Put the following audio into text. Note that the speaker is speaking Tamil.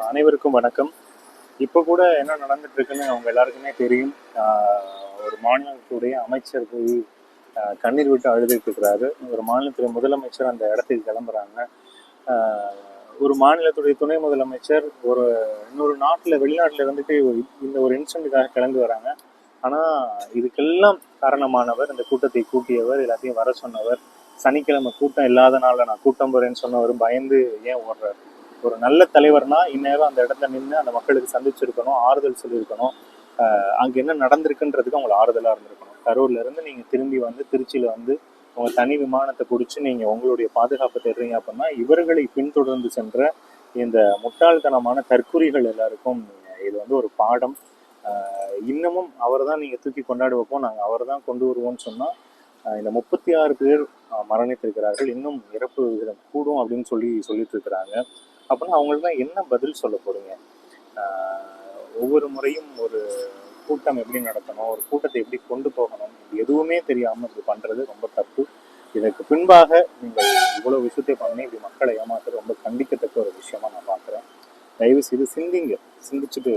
அனைவருக்கும் வணக்கம். இப்போ கூட என்ன நடந்துட்டு இருக்குன்னு அவங்க எல்லாருக்குமே தெரியும். ஒரு மாநிலத்துடைய அமைச்சர் போய் கண்ணீர் விட்டு அழுதுட்டு இருக்கிறாரு. ஒரு மாநிலத்துடைய முதலமைச்சர் அந்த இடத்துக்கு கிளம்புறாங்க. ஒரு மாநிலத்துடைய துணை முதலமைச்சர் ஒரு இன்னொரு நாட்டில் வெளிநாட்டில் இருந்துட்டு ஒரு- இந்த ஒரு இன்சிடென்ட்டுக்காக கிளம்பி வராங்க. ஆனால் இதுக்கெல்லாம் காரணமானவர் இந்த கூட்டத்தை கூட்டியவர் எல்லாத்தையும் வர சொன்னவர் சனிக்கிழமை கூட்டம் இல்லாத நாளில் நான் கூட்டம் போறேன்னு சொன்னவர் பயந்து ஏன் ஓடுறாரு? ஒரு நல்ல தலைவர்னா இந்நேரம் அந்த இடத்துல நின்று அந்த மக்களுக்கு சந்திச்சிருக்கணும் ஆறுதல் சொல்லியிருக்கணும். அங்கே என்ன நடந்திருக்குன்றதுக்கு அவங்களுக்கு ஆறுதலாக இருந்திருக்கணும். கரூர்லேருந்து இருந்து திரும்பி வந்து திருச்சியில் வந்து உங்கள் தனி விமானத்தை பிடிச்சி நீங்கள் உங்களுடைய பாதுகாப்பை தேடுறீங்க அப்படின்னா இவர்களை பின்தொடர்ந்து சென்ற இந்த முட்டாள்தனமான தற்குறிகள் எல்லாருக்கும் இது வந்து ஒரு பாடம். இன்னமும் அவர் தான் நீங்கள் தூக்கி கொண்டாடி வைப்போம். நாங்கள் அவரை தான் கொண்டு வருவோம்னு சொன்னால் இந்த முப்பத்தி ஆறு பேர் மரணித்திருக்கிறார்கள். இன்னும் இறப்பு விகிதம் கூடும் அப்படின்னு சொல்லி சொல்லிட்டு இருக்கிறாங்க அப்படின்னா அவங்களுக்கு என்ன பதில் சொல்ல போடுங்க ஒவ்வொரு முறையும் ஒரு கூட்டம் எப்படி நடத்தணும் ஒரு கூட்டத்தை எப்படி கொண்டு போகணும் இது எதுவுமே தெரியாமல் இது பண்ணுறது ரொம்ப தப்பு. இதற்கு பின்பாக நீங்கள் இவ்வளோ விஷயத்தை பண்ணி இப்படி மக்களை ஏமாத்துறது ரொம்ப கண்டிக்கத்தக்க ஒரு விஷயமா நான் பார்க்குறேன். தயவு செய்து சிந்திங்க. சிந்திச்சுட்டு